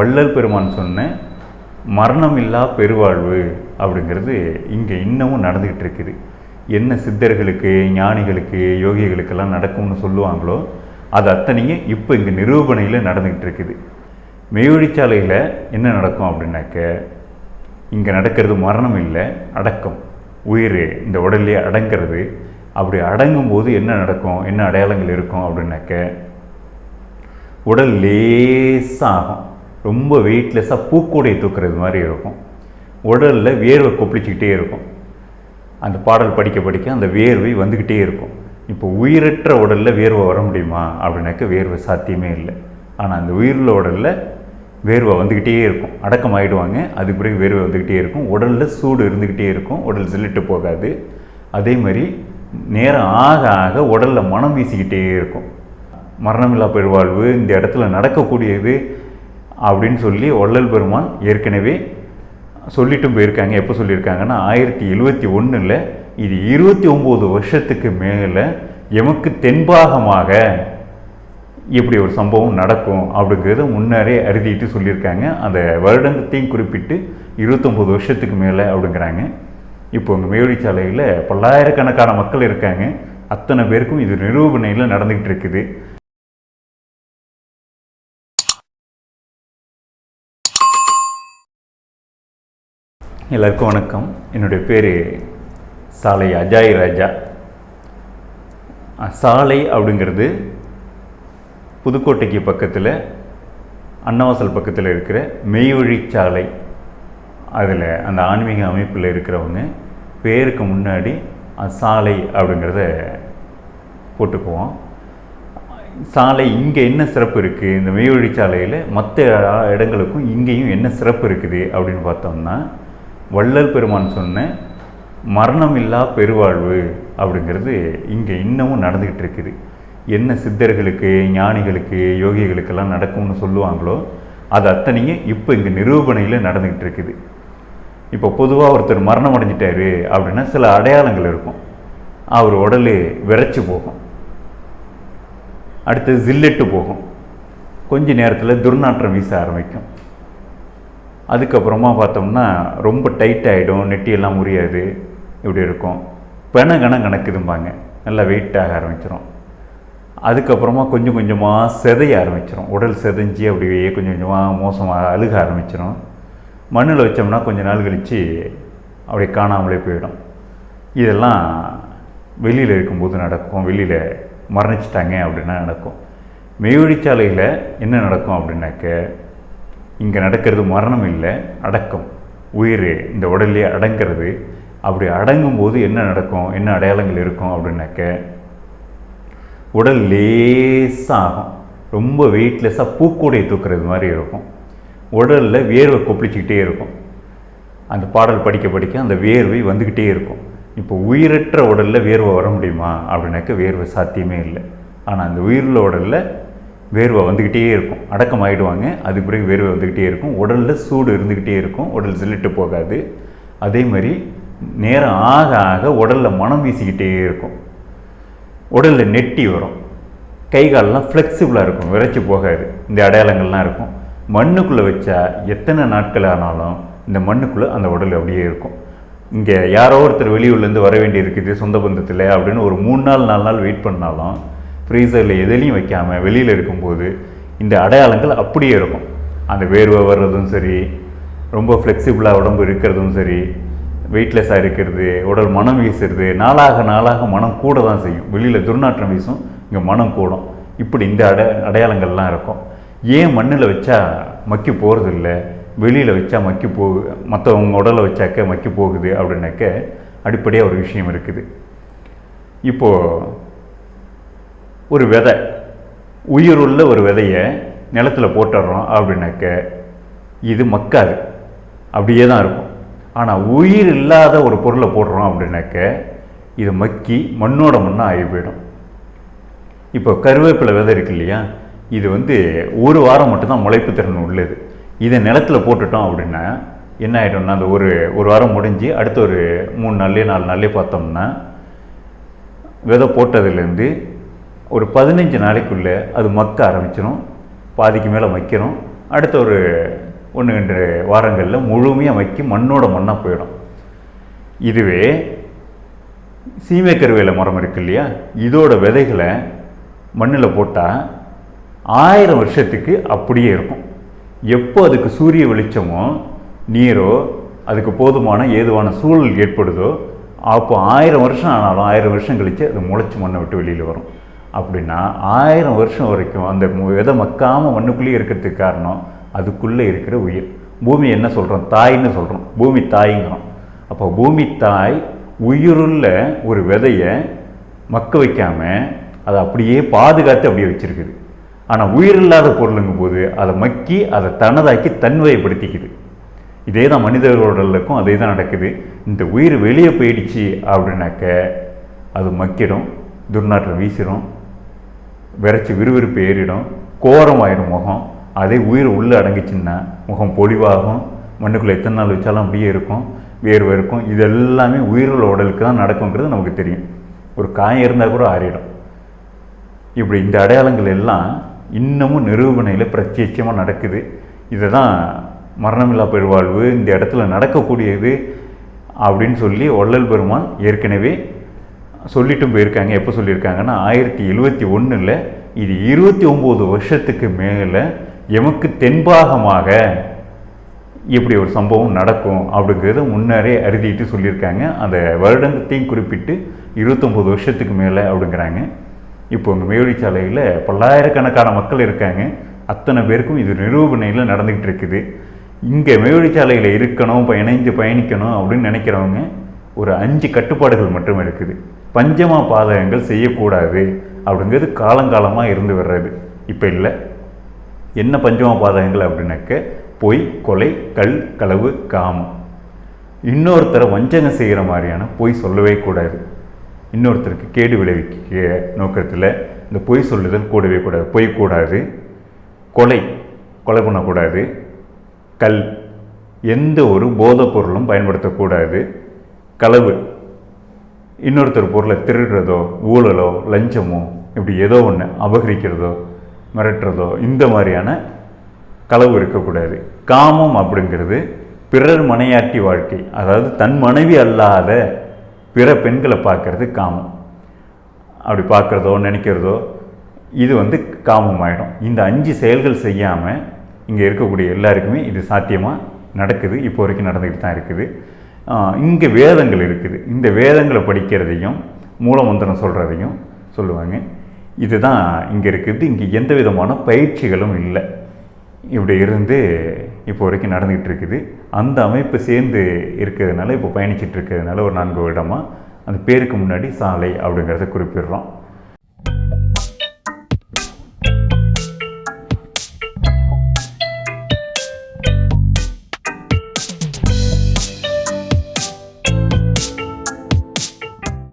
வள்ளல் பெருமான் சொன்ன மரணமில்லா பெருவாழ்வு அப்படிங்கிறது இங்கே இன்னமும் நடந்துக்கிட்டு இருக்குது. என்ன சித்தர்களுக்கு ஞானிகளுக்கு யோகிகளுக்கெல்லாம் நடக்கும்னு சொல்லுவாங்களோ அது அத்தனையும் இப்போ இங்கே நிரூபணையில் நடந்துக்கிட்டு இருக்குது. மெய்வழிச்சாலையில் என்ன நடக்கும் அப்படின்னாக்க இங்கே நடக்கிறது மரணம் இல்லை அடக்கம். உயிர் இந்த உடல்லே அடங்கிறது. அப்படி அடங்கும் போது என்ன நடக்கும் என்ன அடையாளங்கள் இருக்கும் அப்படின்னாக்க உடல் லேசாகும். ரொம்ப வெயிட்லெஸ்ஸாக பூக்கூடையை தூக்குறது மாதிரி இருக்கும். உடலில் வேர்வை கொப்பளிச்சிக்கிட்டே இருக்கும். அந்த பாடல் படிக்க படிக்க அந்த வேர்வை வந்துக்கிட்டே இருக்கும். இப்போ உயிரற்ற உடலில் வேர்வை வர முடியுமா? அப்படின்னாக்க வேர்வை சாத்தியமே இல்லை. ஆனால் அந்த உயிருள்ள உடலில் வேர்வை வந்துக்கிட்டே இருக்கும். அடக்கம் ஆகிடுவாங்க அதுக்கு பிறகு வேர்வை வந்துக்கிட்டே இருக்கும். உடலில் சூடு இருந்துக்கிட்டே இருக்கும். உடல் சில்லிட்டு போகாது. அதே மாதிரி நேரம் ஆக ஆக உடலில் மனம் வீசிக்கிட்டே இருக்கும். மரணமில்லா பெருவாழ்வு இந்த இடத்துல நடக்கக்கூடியது அப்படின்னு சொல்லி வள்ளல் பெருமான் ஏற்கனவே சொல்லிட்டும் போயிருக்காங்க. எப்போ சொல்லியிருக்காங்கன்னா ஆயிரத்தி எழுவத்தி ஒன்றில் இது இருபத்தி ஒம்பது வருஷத்துக்கு மேலே எமக்கு தென்பாகமாக இப்படி ஒரு சம்பவம் நடக்கும் அப்படிங்கிறத முன்னரே அறுதிட்டு சொல்லியிருக்காங்க. அந்த வருடத்தையும் குறிப்பிட்டு இருபத்தொம்போது வருஷத்துக்கு மேலே அப்படிங்கிறாங்க. இப்போ உங்கள் மேவடிச்சாலையில் பல்லாயிரக்கணக்கான மக்கள் இருக்காங்க. அத்தனை பேருக்கும் இது நிரூபணையில் நடந்துக்கிட்டு இருக்குது. எல்லாருக்கும் வணக்கம். என்னுடைய பேர் சாலை அஜாய் ராஜா. சாலை அப்படிங்கிறது புதுக்கோட்டைக்கு பக்கத்தில் அன்னவாசல் பக்கத்தில் இருக்கிற மெய்வழிச்சாலை அதில் அந்த ஆன்மீக அமைப்பில் இருக்கிறவங்க பேருக்கு முன்னாடி சாலை அப்படிங்கிறத போட்டுக்குவோம். சாலை இங்கே என்ன சிறப்பு இருக்குது இந்த மெய்வழிச்சாலையில் மற்ற இடங்களுக்கும் இங்கேயும் என்ன சிறப்பு இருக்குது அப்படின்னு பார்த்தோம்னா வள்ளல் பெருமான் சொன்ன மரணமில்லா பெருவாழ்வு அப்படிங்கிறது இங்கே இன்னமும் நடந்துக்கிட்டு இருக்குது. என்ன சித்தர்களுக்கு ஞானிகளுக்கு யோகிகளுக்கெல்லாம் நடக்கும்னு சொல்லுவாங்களோ அது அத்தனையும் இப்போ இங்கே நிரூபணையில் நடந்துக்கிட்டு இருக்குது. இப்போ பொதுவாக ஒருத்தர் மரணம் அடைஞ்சிட்டாரு அப்படின்னா சில அடையாளங்கள் இருக்கும். அவர் உடல் விரைச்சி போகும். அடுத்து ஜில்லெட்டு போகும். கொஞ்ச நேரத்தில் துர்நாற்றம் வீச ஆரம்பிக்கும். அதுக்கப்புறமா பார்த்தோம்னா ரொம்ப டைட் ஆகிடும் நெட்டியெல்லாம் முறியாது இப்படி இருக்கும். பெண கணம் கணக்குதும்பாங்க. நல்லா வெயிட் ஆக ஆரம்பிச்சிடும் அதுக்கப்புறமா கொஞ்சம் கொஞ்சமாக செதைய ஆரம்பிச்சிடும் உடல் செதைஞ்சி அப்படியே கொஞ்சம் கொஞ்சமாக மோசமாக அழுக ஆரம்பிச்சிடும் மண்ணில் வச்சோம்னா கொஞ்ச நாள் கழித்து அப்படியே காணாமலே போயிடும். இதெல்லாம் வெளியில் இருக்கும்போது நடக்கும். வெளியில் மரணிச்சிட்டாங்க அப்படின்னா நடக்கும். மெய்வழிச்சாலையில் என்ன நடக்கும் அப்படின்னாக்க இங்கே நடக்கிறது மரணம் இல்லை அடக்கம். உயிர் இந்த உடல்லே அடங்கிறது. அப்படி அடங்கும் போது என்ன நடக்கும்? என்ன அடையாளங்கள் இருக்கும் அப்படின்னாக்க உடல் லேசாகும் ரொம்ப வெயிட்லெஸ்ஸாக பூக்கூடையை தூக்குறது மாதிரி இருக்கும். உடலில் வேர்வை கொப்பளிச்சிக்கிட்டே இருக்கும். அந்த பாடல் படிக்க படிக்க அந்த வேர்வை வந்துக்கிட்டே இருக்கும். இப்போ உயிரற்ற உடலில் வேர்வை வர முடியுமா? அப்படின்னாக்க வேர்வை சாத்தியமே இல்லை. ஆனால் அந்த உயிருள்ள உடலில் வேர்வை வந்துக்கிட்டே இருக்கும். அடக்கம் ஆகிடுவாங்க அதுக்கு பிறகு வேர்வை வந்துக்கிட்டே இருக்கும். உடலில் சூடு இருந்துக்கிட்டே இருக்கும். உடல் சில்லிட்டு போகாது. அதே மாதிரி நேரம் ஆக ஆக உடலில் மனம் வீசிக்கிட்டே இருக்கும். உடலில் நெட்டி வரும். கை காலெல்லாம் ஃப்ளெக்சிபிளாக இருக்கும். விரைச்சி போகாது. இந்த அடையாளங்கள்லாம் இருக்கும். மண்ணுக்குள்ளே வச்சா எத்தனை நாட்கள் ஆனாலும் இந்த மண்ணுக்குள்ளே அந்த உடல் அப்படியே இருக்கும். இங்கே யாரோ ஒருத்தர் வெளியூர்லேருந்து வர வேண்டி இருக்குது சொந்த பந்தத்தில் அப்படின்னு ஒரு மூணு நாள் நாலு நாள் வெயிட் பண்ணாலும் ஃப்ரீசரில் எதுலேயும் வைக்காமல் வெளியில் இருக்கும்போது இந்த அடையாளங்கள் அப்படியே இருக்கும். அந்த வேர்வை வர்றதும் சரி ரொம்ப ஃப்ளெக்சிபிளாக உடம்பு இருக்கிறதும் சரி வெயிட்லெஸ்ஸாக இருக்கிறது உடல் மனம் வீசுறது நாளாக நாளாக மனம் கூட தான் செய்யும். வெளியில் துர்நாற்றம் வீசும் இங்கே மனம் கூடும். இப்படி இந்த அடை அடையாளங்கள்லாம் இருக்கும். ஏன் மண்ணில் வச்சா மக்கி போகிறது இல்லை வெளியில் வச்சா மக்கி போகு மற்றவங்க உடலை வச்சாக்க மக்கி போகுது அப்படின்னாக்க அடிப்படையாக ஒரு விஷயம் இருக்குது. இப்போது ஒரு விதை. உயிருள்ள ஒரு விதையை நிலத்துல போட்டுடுறோம் அப்படின்னாக்க இது மக்காது. அப்படியே தான் இருக்கும். ஆனால் உயிர் இல்லாத ஒரு பொருளை போடுறோம் அப்படின்னாக்க இது மக்கி மண்ணோட மண்ணாக ஆகி போயிடும். இப்போ கருவேப்பிலை விதை இருக்கு இல்லையா? இது வந்து ஒரு வாரம் மட்டும்தான் முளைப்பு திறன் உள்ளது. இதை நிலத்துல போட்டுட்டோம் அப்படின்னா என்ன ஆகிடும்னா அந்த ஒரு ஒரு வாரம் முடிஞ்சு அடுத்த ஒரு மூணு நாள்லேயே நாலு நாள்லேயே பார்த்தோம்னா விதை போட்டதுலேருந்து ஒரு பதினஞ்சு நாளைக்குள்ளே அது மக்க ஆரம்பிச்சிடும் பாதிக்கு மேலே மக்கிறோம் அடுத்த ஒரு ஒன்று ரெண்டு வாரங்களில் முழுமையாக மக்கி மண்ணோட மண்ணாக போயிடும். இதுவே சீமை கருவேல மரம் இருக்கு இல்லையா? இதோட விதைகளை மண்ணில் போட்டால் ஆயிரம் வருஷத்துக்கு அப்படியே இருக்கும். எப்போ அதுக்கு சூரிய வெளிச்சமோ நீரோ அதுக்கு போதுமான ஏதுவான சூழல் ஏற்படுதோ அப்போ ஆயிரம் வருஷம் ஆனாலும் ஆயிரம் வருஷம் கழித்து அது முளைச்சி மண்ணை விட்டு வெளியில் வரும். அப்படின்னா ஆயிரம் வருஷம் வரைக்கும் அந்த விதை மக்காமல் மண்ணுக்குள்ளேயே இருக்கிறதுக்கு காரணம் அதுக்குள்ளே இருக்கிற உயிர். பூமி என்ன சொல்கிறோம் தாய்ன்னு சொல்கிறோம் பூமி தாய்ங்கிறோம். அப்போ பூமி தாய் உயிருள்ள ஒரு விதையை மக்க வைக்காமல் அதை அப்படியே பாதுகாத்து அப்படியே வச்சிருக்குது. ஆனால் உயிர் இல்லாத பொருளுங்கும் போது அதை மக்கி அதை தனதாக்கி தன்வயப்படுத்திக்குது இதே தான் மனிதர்களுக்கும் அதே தான் நடக்குது. இந்த உயிர் வெளியே போயிடுச்சு அப்படின்னாக்க அது மக்கிடும் துர்நாற்றம் வீசிடும் விரைச்சி விறுவிறுப்பு ஏறிடும். கோரமாயிடும் முகம். அதே உயிர் உள்ளே அடங்கிச்சின்னா முகம் பொலிவாகும். மண்ணுக்குள்ளே எத்தனை நாள் வச்சாலும் அப்படியே இருக்கும். வேர்வை இருக்கும். இது எல்லாமே உயிருள்ள உடலுக்கு தான் நடக்குங்கிறது நமக்கு தெரியும். ஒரு காயம் இருந்தால் கூட ஆறிடும். இப்படி இந்த அடையாளங்கள் எல்லாம் இன்னமும் நிரூபணையில் பிரத்யட்சமாக நடக்குது. இதை தான் மரணமில்லா பெருவாழ்வு. இந்த இடத்துல நடக்கக்கூடியது அப்படின்னு சொல்லி வள்ளல் பெருமான் ஏற்கனவே சொல்லிட்டும் போயிருக்காங்க. எப்போ சொல்லியிருக்காங்கன்னா ஆயிரத்தி எழுவத்தி ஒன்றில் இது இருபத்தி ஒம்பது வருஷத்துக்கு மேலே எமக்கு தென்பாகமாக இப்படி ஒரு சம்பவம் நடக்கும் அப்படிங்கிறத முன்னரே அறுதிட்டு சொல்லியிருக்காங்க. அந்த வருடத்தையும் குறிப்பிட்டு இருபத்தொம்போது வருஷத்துக்கு மேலே அப்படிங்கிறாங்க. இப்போ உங்கள் மேவடிச்சாலையில் பல்லாயிரக்கணக்கான மக்கள் இருக்காங்க. அத்தனை பேருக்கும் இது நிரூபணையில் நடந்துக்கிட்டு இருக்குது. இங்கே மேவடிச்சாலையில் இருக்கணும் இப்போ இணைந்து பயணிக்கணும் அப்படின்னு நினைக்கிறவங்க ஒரு அஞ்சு கட்டுப்பாடுகள் மட்டும் இருக்குது. பஞ்சமா பாதகங்கள் செய்யக்கூடாது அப்படிங்கிறது காலங்காலமாக இருந்து வர்றது. இப்போ இல்லை. என்ன பஞ்சமா பாதகங்கள் அப்படின்னாக்க பொய் கொலை கல் களவு காமம் இன்னொருத்தரை வஞ்சகம் செய்கிற மாதிரியான பொய் சொல்லவே கூடாது. இன்னொருத்தருக்கு கேடு விளைவிக்க நோக்கத்தில் இந்த பொய் சொல்லுதல் கூடவே கூடாது. பொய் கூடாது. கொலை கொலை பண்ணக்கூடாது. கல் எந்த ஒரு போதைப் பொருளும் பயன்படுத்தக்கூடாது. களவு இன்னொருத்தர் பொருளை திருடுறதோ ஊழலோ லஞ்சமோ இப்படி ஏதோ ஒன்று அபகரிக்கிறதோ மிரட்டுறதோ இந்த மாதிரியான களவு இருக்கக்கூடாது. காமம் அப்படிங்கிறது பிறர் மனையாட்டி வாழ்க்கை. அதாவது தன் மனைவி அல்லாத பிற பெண்களை பார்க்கறது காமம். அப்படி பார்க்குறதோ நினைக்கிறதோ இது வந்து காமம் ஆகிடும் இந்த அஞ்சு செயல்கள் செய்யாமல் இங்கே இருக்கக்கூடிய எல்லாருக்குமே இது சாத்தியமாக நடக்குது. இப்போ வரைக்கும் நடந்துக்கிட்டு தான் இருக்குது. இங்கே வேதங்கள் இருக்குது. இந்த வேதங்களை படிக்கிறதையும் மூலமந்திரம் சொல்கிறதையும் சொல்லுவாங்க. இதுதான் இங்கே இருக்குது. இங்கே எந்த விதமான பயிற்சிகளும் இல்லை. இப்படி இருந்து இப்போ வரைக்கும் நடந்துக்கிட்டு இருக்குது. அந்த அமைப்பு சேர்ந்து இருக்கிறதுனால இப்போ பயணிச்சிட்டு இருக்கிறதுனால ஒரு நான்கு வருடமாக அந்த பேருக்கு முன்னாடி சாலை அப்படிங்கிறத குறிப்பிடுறோம்.